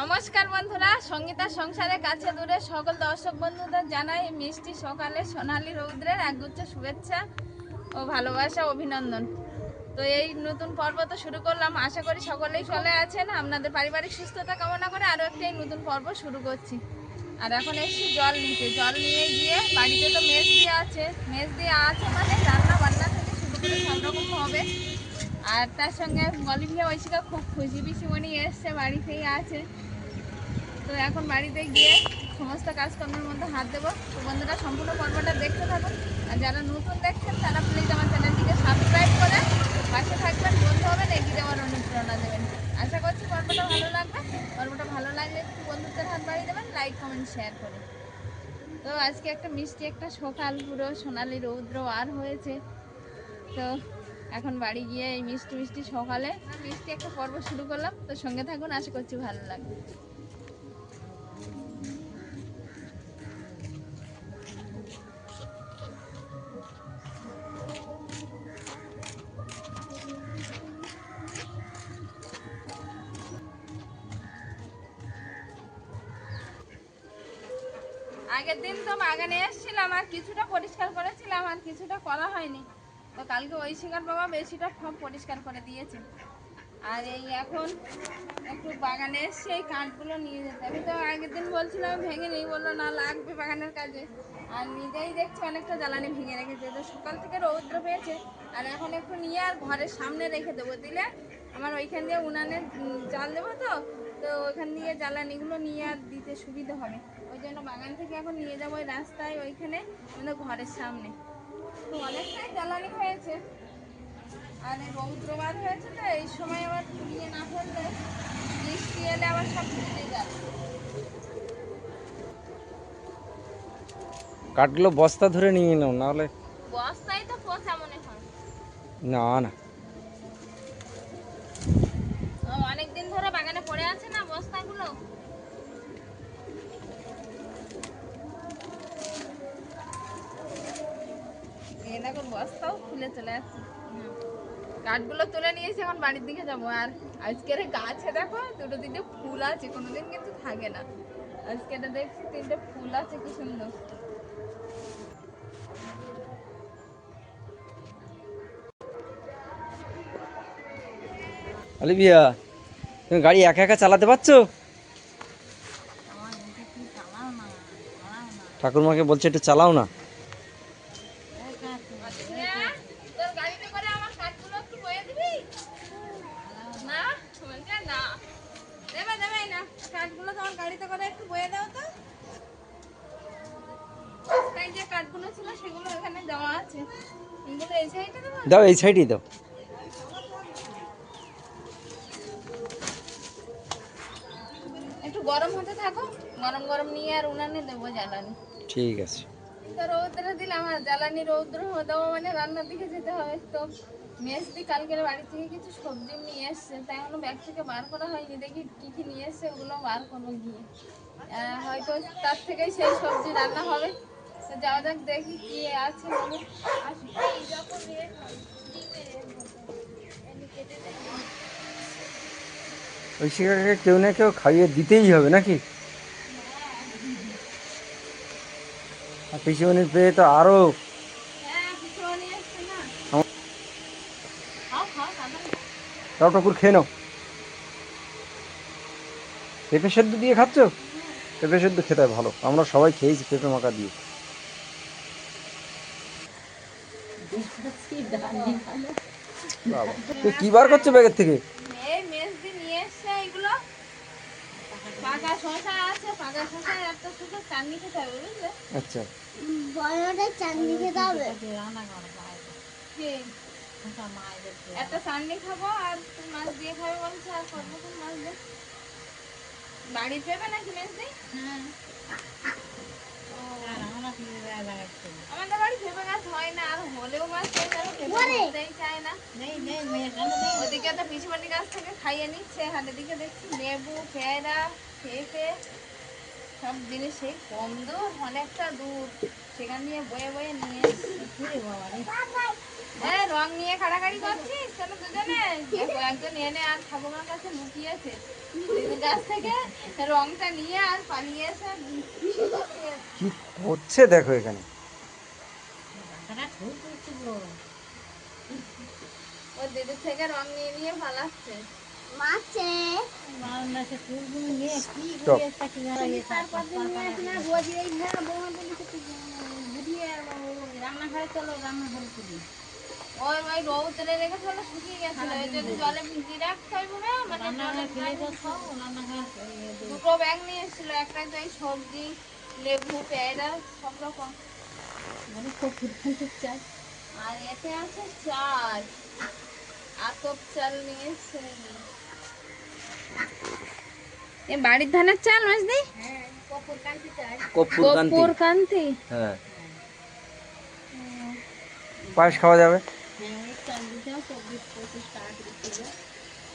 নমস্কার বন্ধুরা সঙ্গীতার সংসারের কাছে দূরে সকল দর্শক বন্ধুদের জানাই মিষ্টি সকালে সোনালী রৌদ্রের একগুচ্ছ শুভেচ্ছা ও ভালোবাসা, অভিনন্দন। তো এই নতুন পর্ব তো শুরু করলাম। আশা করি সকলেই চলে আছেন। আপনাদের পারিবারিক সুস্থতা কামনা করে আরও একটি নতুন পর্ব শুরু করছি। আর এখন এসছি জল নিতে। জল নিয়ে গিয়ে বাড়িতে তো মেজ দিয়ে আছে। মেজ দিয়ে আছে মানে রান্না বান্না থেকে শুরু করে সব রকম হবে। আর তার সঙ্গে অলিভিয়া ঐশিকা খুব খুশি পিসিমণি এসছে, বাড়িতেই আছে। তো এখন বাড়িতে গিয়ে সমস্ত কাজকর্মের মধ্যে হাত দেবো। তো বন্ধুরা, সম্পূর্ণ পর্বটা দেখতে থাকুন আর যারা নতুন দেখছেন, তারা প্লিজ আমার চ্যানেলটিকে সাবস্ক্রাইব করে পাশে থাকবেন, বন্ধু হবেন, এগিয়ে যাওয়ার অনুপ্রেরণা দেবেন। আশা করছি পর্বটা ভালো লাগবে। পর্বটা ভালো লাগলে একটু বন্ধুদের হাত বাড়িয়ে দেবেন লাইক কমেন্ট শেয়ার করে। তো আজকে একটা মিষ্টি একটা সকাল পুরো, সোনালি, রৌদ্র আর হয়েছে। তো এখন বাড়ি গিয়ে এই মিষ্টি মিষ্টি সকালে মিষ্টি একটা পর্ব শুরু করলাম। তো সঙ্গে থাকুন, আশা করছি ভালো লাগবে। আগের দিন তো বাগানে এসেছিলাম আর কিছুটা পরিষ্কার করেছিলাম আর কিছুটা করা হয়নি। তো কালকে ওই শিকার বাবা বেশিটা সব পরিষ্কার করে দিয়েছে। আর এই এখন একটু বাগানে এসে এই কাঠগুলো নিয়ে যেতে। আমি তো আগের দিন বলছিলাম ভেঙে নেই। বলল না লাগবে বাগানের কাজে। আর নিজেই দেখছি অনেকটা জ্বালানি ভেঙে রেখেছে। তো সকাল থেকে রৌদ্র পেয়েছে আর এখন একটু নিয়ে আর ঘরের সামনে রেখে দেবো। দিলে আমার ওইখান দিয়ে উনানে উম, জাল দেবো তো? তো ওইখান দিয়ে জ্বালানিগুলো নিয়ে আর দিতে সুবিধা হবে। ওই জন্য বাগান থেকে এখন নিয়ে যাব ওই রাস্তায় ওইখানে আমাদের ঘরের সামনে। তো অনেকটাই জ্বালানি হয়েছে। আর এই রৌদ্রবার হয়েছে তো এই সময় আবার নিয়ে না ফেললে বৃষ্টি এলে আবার সব ভিজে যাবে কাঠগুলো বস্তা ধরে নিয়ে নাও নাহলে বস্তায় তো পচা মনে হয়। না না। এই দেখো বস্তাও খুলে চলে যাচ্ছে কাঠগুলো তুলে নিয়েছি এখন বাড়ির দিকে যাব। আর আজকের গাছে দেখো দুটো তিনটে ফুল আছে কোনোদিন কিন্তু থাকে না। আজকে এটা দেখছি তিনটে ফুল আছে কি সুন্দর। অলিভিয়া তুমি গাড়ি একা একা চালাতে পারছ? ঠাকুরমাকে বলছে একটু চালাও না তোর গাড়িতে করে আমার কাঠগুলো একটু বয়ে দিবি না বলছে না দেবে দেবে না কাঠগুলো তোমার গাড়িতে করে একটু বয়ে দাও তো রাস্তায় যে কাঠগুলো ছিল সেগুলো এখানে দেওয়া আছে এগুলো এই সাইডে দেবো দাও এই সাইডেই দাও। একটু গরম হতে থাকো গরম গরম নিয়ে আর উনানে দেবো জ্বালানি। ঠিক আছে। রৌদ্রে দিলাম আর জ্বালানি রৌদ্র মানে রান্নার দিকে যেতে হবে তো মেসদি কালকের বাড়ি থেকে কিছু সবজি নিয়ে এসছে তাই এখনও ব্যাগ থেকে বার করা হয়নি দেখি কি কি নিয়ে এসছে ওগুলো বার করব গিয়ে। হয়তো তার থেকেই সেই সবজি রান্না হবে। দেয়। ওই শিকাকে কেউ না কেউ খাইয়ে দিতেই হবে নাকি? পিসিমণির পেয়ে তো আরও খেয়ে নাও। পেঁপে সেদ্ধ দিয়ে খাচ্ছ? পেঁপে সেদ্ধ খেতে ভালো। আমরা সবাই খেয়েছি পেঁপে মাখা দিয়ে। কি বার করছ ব্যাগের থেকে? আচ্ছা? একটা চাটনি খাব আর তুই মাছ দিয়ে খাবে বলছে আর করব মাছ দিয়ে? বাড়ি পেবে নাকি মেজদি? আমাদের বাড়ি ভেবে গাছ হয় না আর হলেও মাছ খেতেই চায় না ওদিকে তো পিছুবাটি গাছ থেকে খাইয়ে নিচ্ছে হাতের দিকে দেখছি লেবু পেয়ারা পেঁপে সব জিনিস কম দূর অনেকটা দূর সেখান দিয়ে বয়ে বয়ে নিয়ে এসছে। হ্যাঁ রং নিয়ে কাড়াকাড়ি করছিস? চলো দুজনে? দেখো একজন এনে আর ঠাকুমার কাছে লুকিয়েছে। গাছ থেকে রংটা নিয়ে আর পালিয়েছে কি হচ্ছে দেখো এখানে? ও থেকে রং নিয়ে নিয়ে পালাচ্ছে। মাছে ঘুরিয়ে রান্নাঘরে চলো রান্নাঘরে চলি। ওই ওই রৌদ্রে রেখে চলে শুকিয়ে গেছিল। ওই জন্য জলে ভিজিয়ে রাখতে হইব না মানে দুটো ব্যাগ নিয়ে এসেছিল একটা তো এই সবজি লেবু পেয়ারা সব রকম। আর এতে আছে চাল। আতপ চাল নিয়ে এ বাড়ির ধানের চাল মাসদি? কপুর কান্তি হ্যাঁ। পায়েস খাওয়া যাবে?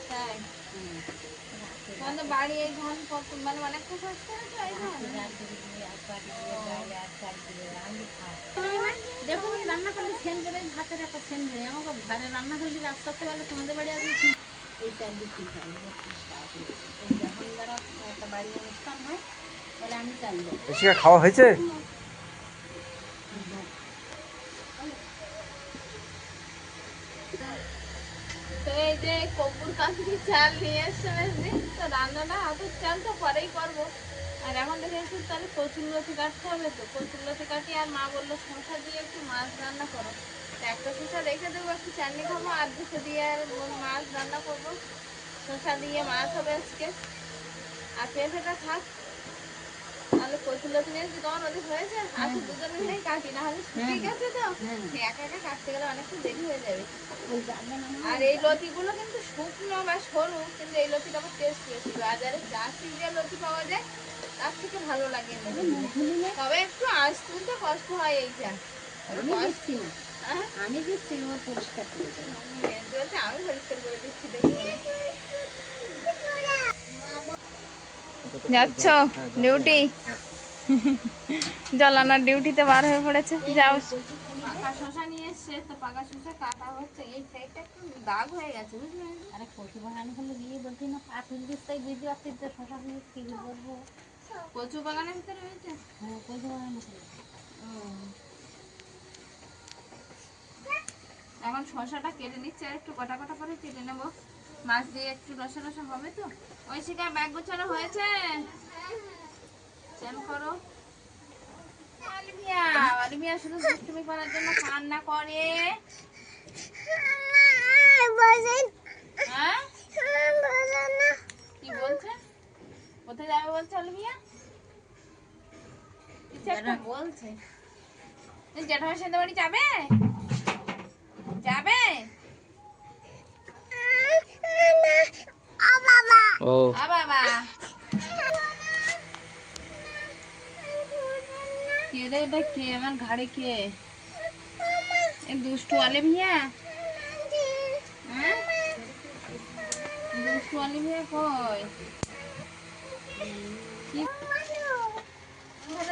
তাই তোমাদের বাড়ি এই ধান কত মানে অনেকটা সস্তা আছে এই ধান দেখো আমি রান্না করলে সেন করে ভাতের একটা সেন করে আমাকে ঘরে রান্না করলে রাস্তা তো বলে তোমাদের বাড়ি আসবে এই চাল ধরো একটা বাড়ি অনুষ্ঠান হয় তাহলে আমি চাল খাওয়া হয়েছে? তো এই যে কপুর কান্তি চাল নিয়ে এসছে তো রান্নাটা হাতের চাল তো পরেই করব। আর এখন দেখেছি তাহলে কচুর লতি কাটতে হবে তো, কচুর লতি কাটি আর মা বলল শসা দিয়ে একটু মাছ রান্না করো। একটা শসা রেখে দেবো, একটু চাটনি খাব, আর দুটো দিয়ে আর মাছ রান্না করব। শসা দিয়ে মাছ হবে আজকে। আর পেঁপেটা থাক তাহলে কচুর নিয়ে এসেছি তোমার ওদিক হয়েছে আজকে দুজন মিলেই কাটি না হলে শুকিয়ে গেছে তো। একা একা কাটতে গেলে অনেকটা দেরি হয়ে যাবে। ওই যাবে না আর এই লতিগুলো কিন্তু শুকনো বা সরু কিন্তু এই লতিটা আবার টেস্ট বেশি। বাজারে জার্সি যে লতি পাওয়া যায় তার থেকে ভালো লাগে তবে একটু তুলতে কষ্ট হয় এইটা আমি হ্যাঁ? দিচ্ছি পরিষ্কার করে আমি পরিষ্কার করে দিচ্ছি দেখি। যাচ্ছ? ডিউটি জলানার ডিউটিতে বার হয়ে পড়েছে? যাও। পাকা শশা নিয়ে এসছে তো পাকা শশা কাটা হচ্ছে এই সাইডটা একটু দাগ হয়ে গেছে বুঝলে? আরে কচু বাগানে হলে গিয়ে বলছি না? তাই শশা দিয়ে কি করব কচু বাগানের ভিতরে হয়েছে হ্যাঁ কচু এখন শশাটা কেটে নিচ্ছে আর একটু কটা কটা করে কেটে নেব। মাছ দিয়ে একটু রসা রসা হবে তো? ওই শিকার ব্যাগ গোছানো হয়েছে? চান করো। অলিভিয়া শুধু দুষ্টুমি করার জন্য কান্না করে। হ্যাঁ? কি বলছে? কোথায় যাবে বলছে অলিভিয়া কিছু একটা বলছে। জেঠামের সাথে বাড়ি যাবে? যাবে? ও। বাবা। কে রে এটা কে? আমার ঘাড়ে কে? এ দুষ্টু আলে ভিয়া হ্যাঁ? দুষ্টু আলে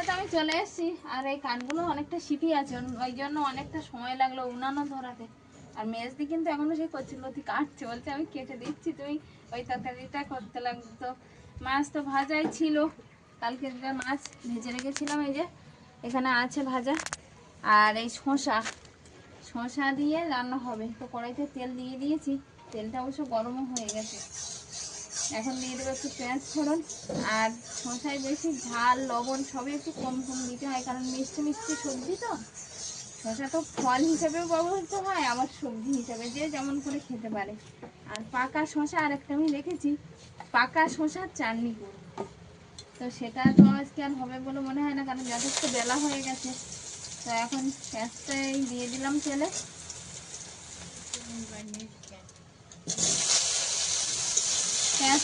তো আমি চলে এসেছি। আর এই কানগুলো অনেকটা শিপি আছে, ওই জন্য অনেকটা সময় লাগল উনানো ধরাতে। আর মেজদি কিন্তু এখনও সেই কচুলতি কাটছে, বলছে আমি কেটে দিচ্ছি, তুমি ওই তরকারিটা করতে লাগতো মাছ তো ভাজাই ছিল, কালকে যে মাছ ভেজে রেখেছিলাম, এই যে এখানে আছে ভাজা আর এই শসা। শসা দিয়ে রান্না হবে। তো কড়াইতে তেল দিয়ে দিয়েছি, তেলটা অবশ্য গরমও হয়ে গেছে। এখন দিয়ে দেবো একটু পেঁয়াজ ফোড়ন আর শসায় বেশি ঝাল, লবণ সবই একটু কম কম দিতে হয়, কারণ মিষ্টি মিষ্টি সবজি তো। শসা তো ফল হিসেবেও ব্যবহৃত হয়, আবার সবজি হিসেবে যে যেমন করে খেতে পারে। আর পাকা শসা আর একটা আমি রেখেছি পাকা শসার চাটনি করব তো সেটা তো আজকে আর হবে বলে মনে হয় না, কারণ যথেষ্ট বেলা হয়ে গেছে। তো এখন পেঁয়াজটাই দিয়ে দিলাম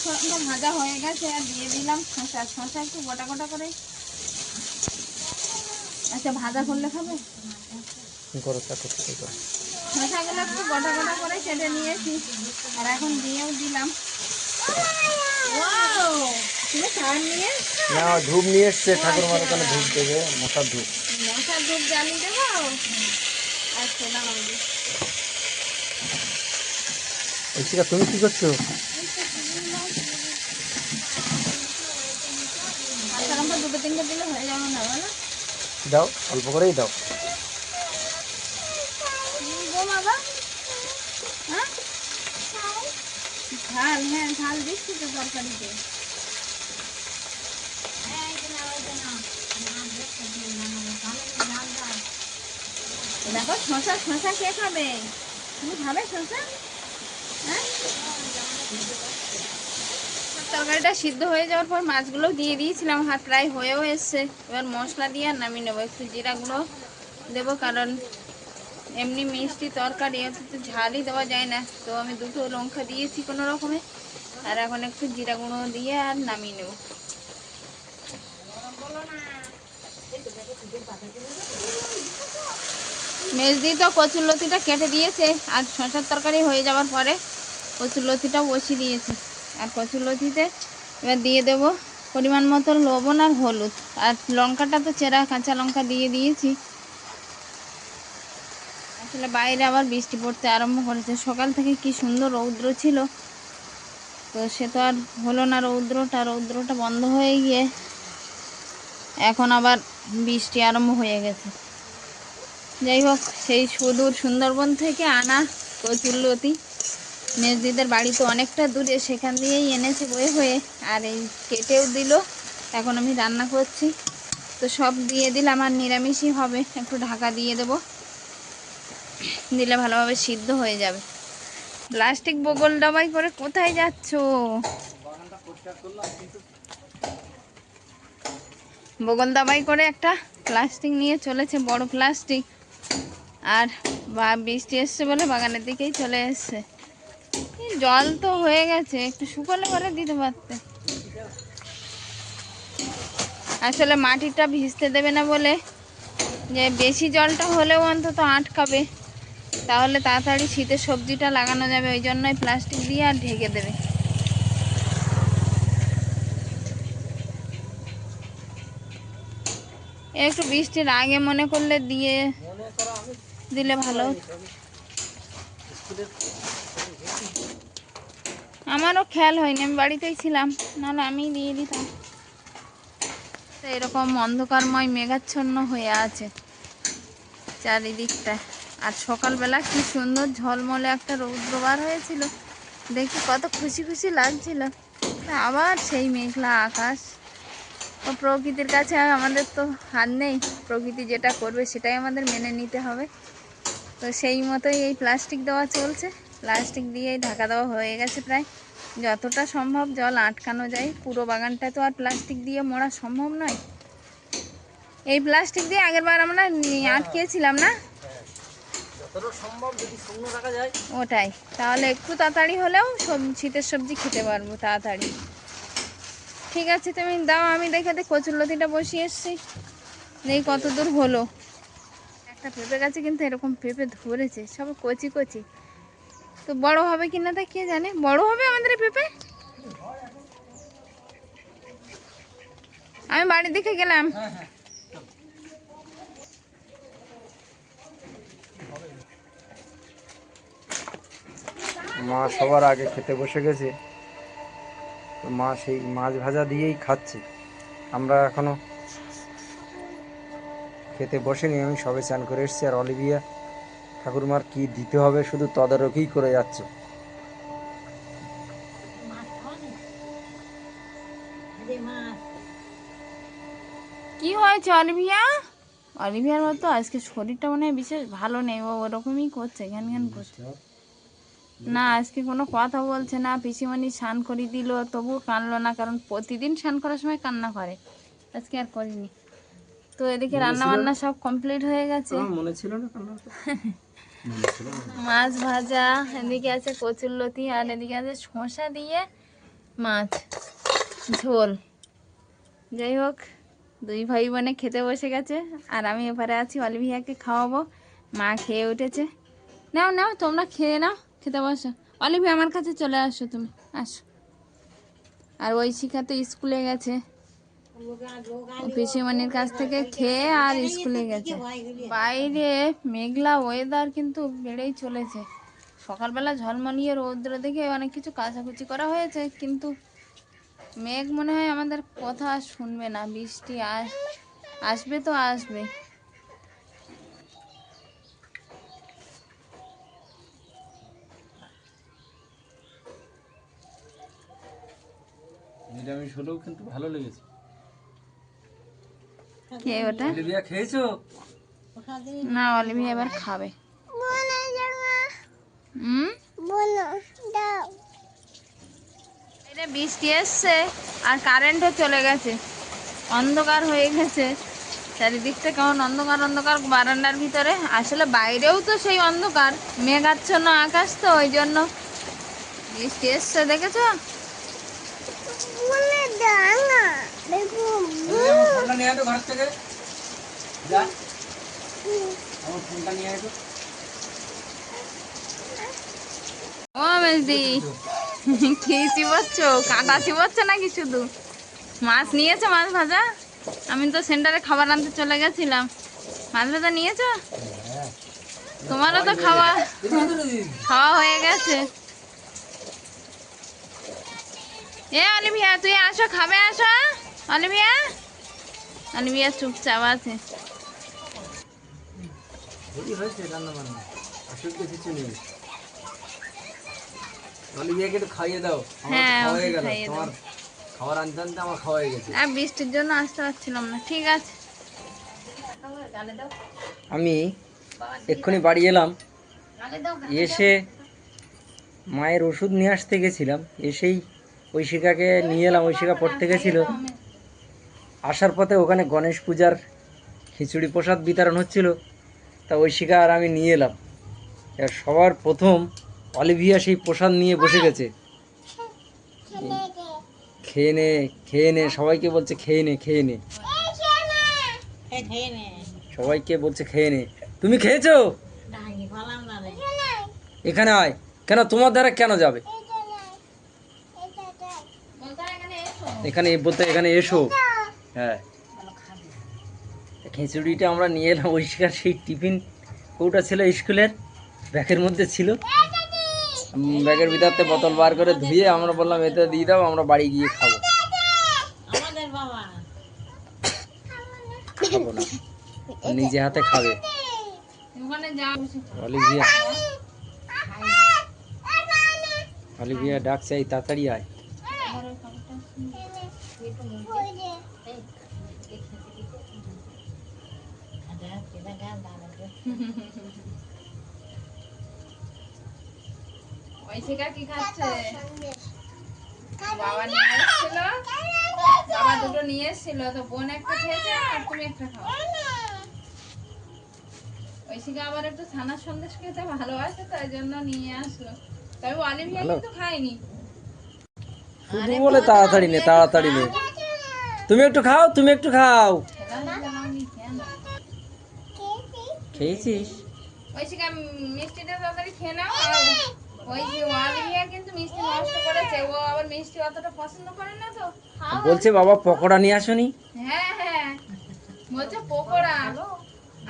ফোড়নটা ভাজা হয়ে গেছে, আর দিয়ে দিলাম শসা। শসা একটু গোটা গোটা করে আচ্ছা ভাজা করলে খাবে? তা করতে করো শসাগুলো একটু গোটা গোটা করে কেটে নিয়েছি। আর এখন দিয়েও দিলাম। না ধূপ নিয়ে এসছে ঠাকুর মার ওখানে ধূপ দেবে মশার ধূপ। মশার ধূপ জ্বালিয়ে দেবো? আচ্ছা দাঁড়াও তুমি কি করছ? লঙ্কা দুটো তিনটে দিলে হয়ে যাবে না বলো। দাও, অল্প করেই দাও। হ্যাঁ? ঝাল হ্যাঁ ঝাল দিচ্ছি তো তরকারিতে। দেখো শশা শশা কে খাবে? তুমি খাবে শশা তরকারিটা সিদ্ধ হয়ে যাওয়ার পর মাছগুলো দিয়ে দিয়েছিলাম। হাত প্রায় হয়েও এসছে। এবার মশলা দিয়ে আর নামিয়ে নেব। একটু জিরাগুলো দেবো কারণ এমনি মিষ্টি তরকারি তো ঝালই দেওয়া যায় না। তো আমি দুটো লঙ্কা দিয়েছি কোনো রকমে। আর এখন একটু জিরা গুঁড়ো দিয়ে আর নামিয়ে নেব। মেজদি তো কচুর লতিটা কেটে দিয়েছে। আর শশার তরকারি হয়ে যাওয়ার পরে কচুর লতিটাও বসিয়ে দিয়েছে। আর কচুর লতিতে এবার দিয়ে দেব পরিমাণ মতো লবণ আর হলুদ। আর লঙ্কাটা তো চেরা কাঁচা লঙ্কা দিয়ে দিয়েছি। আসলে বাইরে আবার বৃষ্টি পড়তে আরম্ভ করেছে। সকাল থেকে কি সুন্দর রৌদ্র ছিল। তো সে তো আর হলো না রৌদ্রটা। রৌদ্রটা বন্ধ হয়ে গিয়ে এখন আবার বৃষ্টি আরম্ভ হয়ে গেছে। যাই হোক, সেই সুদূর সুন্দরবন থেকে আনা কচুরলতি মেজদিদের বাড়ি তো অনেকটা দূরে, সেখান দিয়েই এনেছে বয়ে হয়ে, আর এই কেটেও দিল। এখন আমি রান্না করছি। তো সব দিয়ে দিলাম, আর নিরামিষই হবে। একটু ঢাকা দিয়ে দেবো। দিলে ভালোভাবে সিদ্ধ হয়ে যাবে। প্লাস্টিক বগল ডাবাই করে কোথায় যাচ্ছ? বগল দাবাই করে একটা প্লাস্টিক নিয়ে চলেছে, বড় প্লাস্টিক। আর বা বৃষ্টি এসছে বলে বাগানের দিকেই চলে এসছে। জল তো হয়ে গেছে, একটু শুকোলে করে দিতে পারতে আসলে মাটিটা ভিজতে দেবে না বলে, যে বেশি জলটা হলেও অন্তত আটকাবে, তাহলে তাড়াতাড়ি শীতের সবজিটা লাগানো যাবে, ওই জন্যই প্লাস্টিক দিয়ে আর ঢেকে দেবে একটু বৃষ্টির আগে মনে করলে দিয়ে দিলে ভালো। আমারও খেয়াল হয়নি, আমি বাড়িতেই ছিলাম, নাহলে আমি দিয়ে দিতাম। তো এরকম অন্ধকারময় মেঘাচ্ছন্ন হয়ে আছে চারিদিকটা আর সকালবেলা কি সুন্দর ঝলমলে একটা রৌদ্রবার হয়েছিল, দেখি কত খুশি খুশি লাগছিল। আবার সেই মেঘলা আকাশ। তো প্রকৃতির কাছে আমাদের তো হাত নেই, প্রকৃতি যেটা করবে সেটাই আমাদের মেনে নিতে হবে। তো সেই মতোই এই প্লাস্টিক দেওয়া চলছে। প্লাস্টিক দিয়েই ঢাকা দেওয়া হয়ে গেছে প্রায়। যতটা সম্ভব জল আটকানো যায়। পুরো বাগানটা তো আর প্লাস্টিক দিয়ে মোড়া সম্ভব নয়। এই প্লাস্টিক দিয়ে আগেরবার আমরা আটকেছিলাম না? ওটাই। তাহলে একটু তাড়াতাড়ি হলেও সব শীতের সবজি খেতে পারব তাড়াতাড়ি। ঠিক আছে তুমি দাও আমি দেখে দেখি কচুরলতিটা বসিয়ে এসছি। দেখি কত দূর হলো। একটা পেঁপে গাছে কিন্তু এরকম পেঁপে ধরেছে সব কচি কচি। তো বড় হবে কিনা তা কে জানে? বড় হবে আমাদের পেঁপে? আমি বাড়ির দিকে গেলাম। মা সবার আগে খেতে বসে গেছে। মা সেই মাছ ভাজা দিয়েই খাচ্ছে। আমরা এখনও খেতে বসেনি, আমি সবে চান করে এসেছি আর অলিভিয়া ঠাকুরমার কি দিতে হবে শুধু তদারকি করে যাচ্ছে। কি হয়েছে অলিভিয়া অলিভিয়ার মতো আজকে শরীরটা মনে বিশেষ ভালো নেই ও ওরকমই করছে জ্ঞান জ্ঞান করছে। না আজকে কোনো কথা বলছে না পিসিমণি স্নান করিয়ে দিল তবু কানলো না কারণ প্রতিদিন স্নান করার সময় কান্না করে। আজকে আর করিনি। তো এদিকে রান্না বান্না সব কমপ্লিট হয়ে গেছে। মনে ছিল না মাছ ভাজা, এদিকে আছে কচুরলতি আর এদিকে আছে শসা দিয়ে মাছ, ঝোল। যাই হোক, দুই ভাই বোনে খেতে বসে গেছে আর আমি এবারে আছি অলিভিয়াকে খাওয়াবো। মা খেয়ে উঠেছে। নাও নাও, তোমরা খেয়ে নাও, খেতে বসো। অলিভিয়া, আমার কাছে চলে আসো তুমি, আসো। আর ওই শিখা তো স্কুলে গেছে। পিসিমণির কাছ থেকে খেয়ে আর স্কুলে গেছে। বাইরে মেঘলা ওয়েদার কিন্তু বেড়েই চলেছে। সকালবেলা ঝলমলিয়ে রৌদ্র দেখে অনেক কিছু কাচাকুচি করা হয়েছে, কিন্তু মেঘ মনে হয় আমাদের কথা শুনবে না। বৃষ্টি আস, আসবে তো আসবে। নিরামিষ হলেও কিন্তু ভালো লেগেছে। কে ওটা? অলিভিয়া খেয়েছো? না অলিভিয়া এবার খাবে। হুম? এটা বৃষ্টি এসছে আর কারেন্টও চলে গেছে। অন্ধকার হয়ে গেছে। চারিদিকটা কেমন অন্ধকার অন্ধকার বারান্দার ভিতরে। আসলে বাইরেও তো সেই অন্ধকার মেঘাচ্ছন্ন আকাশ তো ওই জন্য। বৃষ্টি এসছে দেখেছ? ফোনটা নিয়ে তো ঘর থেকে। যা। আমার ফোনটা নিয়ে আয় তো। ও মেজদি, কি চিবাচ্ছ? কাঁটা চিবাচ্ছ নাকি শুধু? মাছ নিয়েছো মাছ ভাজা? আমি তো সেন্টারে খাবার আনতে চলে গেছিলাম। মাছ ভাজা নিয়েছো? তোমারও তো খাওয়া খাওয়া হয়ে গেছে। এ অলিভিয়া, তুই আসো, খাবে আসো, অলিভিয়া। অলিভিয়া চুপচাপ আছে হ্যাঁ, হয়ে হয়ে বৃষ্টির জন্য আসতে পারছিলাম না ঠিক আছে আমি এক্ষুনি বাড়ি এলাম এসে মায়ের ওষুধ নিয়ে আসতে গেছিলাম এসেই ঐশিকাকে নিয়ে এলাম ঐশিকা পড়তে গেছিল আসার পথে ওখানে গণেশ পূজার খিচুড়ি প্রসাদ বিতরণ হচ্ছিল। তা ওই শিকার আমি নিয়ে এলাম। এবার সবার প্রথম অলিভিয়া সেই প্রসাদ নিয়ে বসে গেছে। খেয়ে নে খেয়ে নে, সবাইকে বলছে খেয়ে নে খেয়ে নে। সবাইকে বলছে খেয়ে নে। তুমি খেয়েছো? এখানে আয়। কেন, তোমার দ্বারা কেন যাবে? এখানে বলতে, এখানে এসো। হ্যাঁ। খিচুড়িটা আমরা নিয়ে এলাম ওইখানে সেই টিফিন। কৌটা ছিল স্কুলের? ব্যাগের মধ্যে ছিল। ব্যাগের ভিতরতে বোতল বার করে ধুয়ে আমরা বললাম এতে দিয়ে দাও আমরা বাড়ি গিয়ে খাব। খাব না। নিজে হাতে খাবে। অলিভিয়া। অলিভিয়া ডাক চাই তাড়াতাড়ি আয়। ঐশিকা কি খাচ্ছে? বাবা নিয়ে এসেছিল। বাবা দুটো নিয়ে এসেছিল তো বোন একটা খেয়েছে আর তুমি একটা খাও। ঐশিকা আবার একটু ছানার সন্দেশ খেতে ভালোবাসে তাই জন্য নিয়ে আসলো। তবে অলিভিয়া ভালো। কিন্তু খায়নি। শুধু বলে তাড়াতাড়ি নে তাড়াতাড়ি নে। তুমি একটু খাও তুমি একটু খাও। খেয়েছিস? ঐশিকা মিষ্টিটা তাড়াতাড়ি খেয়ে নাও ওই যে অলিভিয়া কিন্তু মিষ্টি নষ্ট করেছে। ও আবার মিষ্টি অতটা পছন্দ করে না তো। বলছে বাবা পকোড়া নিয়ে আসনি? হ্যাঁ হ্যাঁ। বলছে পকোড়া।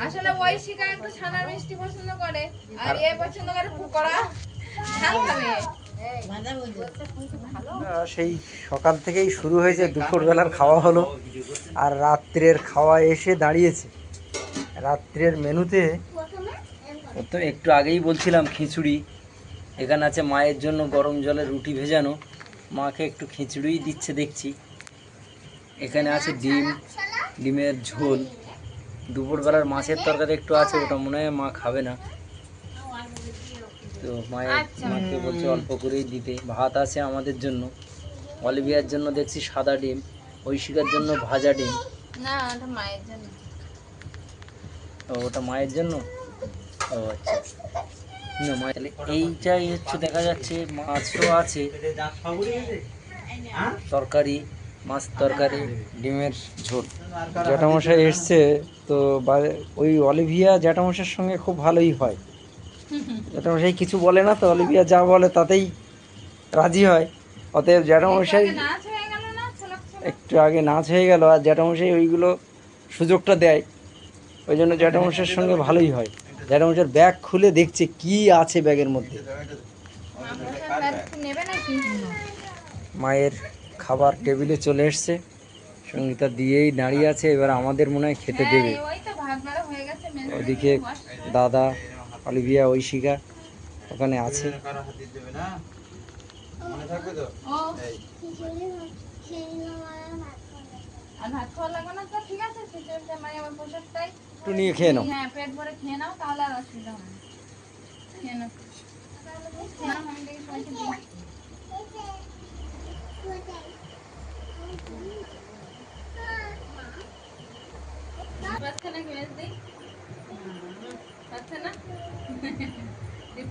আসলে ওই শিকা একটু ছানার মিষ্টি পছন্দ করে। আর এ পছন্দ করে পকোড়া। ঝাল খাবে। সেই সকাল থেকেই শুরু হয়েছে দুপুর বেলার খাওয়া হলো। আর রাত্রের খাওয়া এসে দাঁড়িয়েছে। রাত্রের মেনুতে তো একটু আগেই বলছিলাম খিচুড়ি। এখানে আছে মায়ের জন্য গরম জলে রুটি ভেজানো। মাকে একটু খিচুড়িই দিচ্ছে দেখছি। এখানে আছে ডিম ডিমের ঝোল। দুপুরবেলার মাছের তরকারি একটু আছে ওটা মনে হয় মা খাবে না। তো মায়ের মাকে বলছে অল্প করেই দিতে। ভাত আছে আমাদের জন্য। অলিভিয়ার জন্য দেখছি সাদা ডিম ঐশিকার জন্য ভাজা ডিম। না ওটা মায়ের জন্য। ও ওটা মায়ের জন্য? ও আচ্ছা। তাহলে এইটাই হচ্ছে দেখা যাচ্ছে মাছও আছে। তরকারি মাছ তরকারি ডিমের ঝোল। জ্যাঠামশাই এসছে তো ওই অলিভিয়া জ্যাঠামশাইয়ের সঙ্গে খুব ভালোই হয়। জ্যাঠামশাই কিছু বলে না তো অলিভিয়া যা বলে তাতেই রাজি হয়। অতএব জ্যাঠামশাই একটু আগে নাচ হয়ে গেল আর জ্যাঠামশাই ওইগুলো সুযোগটা দেয়। ওই জন্য জ্যাঠামশাইয়ের সঙ্গে ভালোই হয়। জ্যাঠামশার ব্যাগ খুলে দেখছে কি আছে ব্যাগের মধ্যে। মায়ের খাবার টেবিলে চলে এসছে। সঙ্গীতা দিয়েই দাঁড়িয়ে আছে এবার আমাদের মনে হয় খেতে হ্যাঁ, দেবে। ওদিকে দাদা অলিভিয়া ঐশিকা ওখানে আছে। আর ভাত খাওয়া লাগবে না তো ঠিক আছে মানে আমার প্রসাদটাই। একটু নিয়ে খেয়ে নাও। হ্যাঁ পেট ভরে খেয়ে নাও তাহলে আর অসুবিধা হবে না। খেয়ে নাও।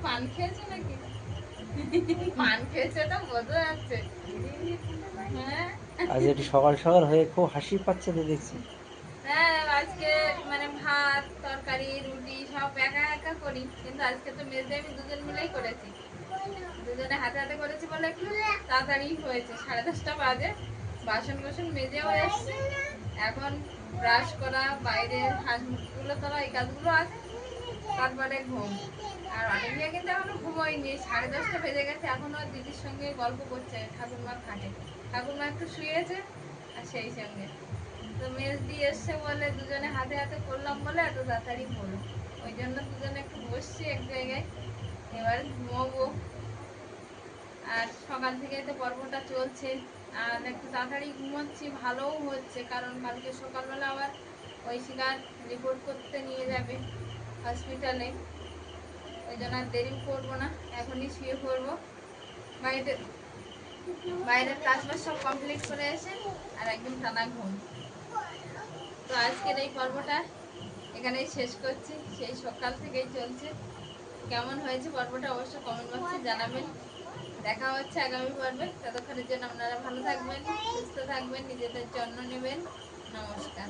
পান খেয়েছো নাকি? পান খেয়েছে তো বোঝা যাচ্ছে। হ্যাঁ। আজ একটু সকাল সকাল হয়ে খুব হাসি পাচ্ছে তো দেখছি। হ্যাঁ আজকে মানে ভাত, তরকারি, রুটি সব একা একা করি, কিন্তু আজকে তো মেজে আমি দুজন মিলেই করেছি। দুজনে হাতে হাতে করেছি বলে একটু তাড়াতাড়ি হয়েছে। সাড়ে দশটা বাজে, বাসন কোসন মেজেও এসছে। এখন ব্রাশ করা, বাইরের মুরগিগুলো তোলা, এই কাজগুলো আছে। তারপরে ঘুম। আর অনেকে কিন্তু এখনও ঘুমোয়নি। সাড়ে দশটা বেজে গেছে, এখনও দিদির সঙ্গে গল্প করছে ঠাকুরমা খাটে। ঠাকুরমা একটু শুয়েছে, আর সেই সঙ্গে। তো মেজ দিয়ে এসছে বলে, দুজনে হাতে হাতে করলাম বলে এত তাড়াতাড়ি হলো। ওই জন্য দুজনে একটু বসছি এক জায়গায়। এবার ঘুমোবো। আর সকাল থেকে তো পর্বটা চলছে। আর একটু তাড়াতাড়ি ঘুমোচ্ছি, ভালোও হচ্ছে, কারণ কালকে সকালবেলা আবার ওই শিকার রিপোর্ট করতে নিয়ে যাবে হসপিটালে ওই জন্য আর দেরি করব না, এখনই শুয়ে পড়ব। বাড়িতে বাইরের কাজ সব কমপ্লিট করে এসে আর একদম টানা ঘুম। তো আজকের এই পর্বটা এখানেই শেষ করছি। সেই সকাল থেকেই চলছে। কেমন হয়েছে পর্বটা অবশ্যই কমেন্ট বক্সে জানাবেন। দেখা হচ্ছে আগামী পর্বে। ততক্ষণের জন্য আপনারা ভালো থাকবেন, সুস্থ থাকবেন, নিজেদের যত্ন নেবেন। নমস্কার।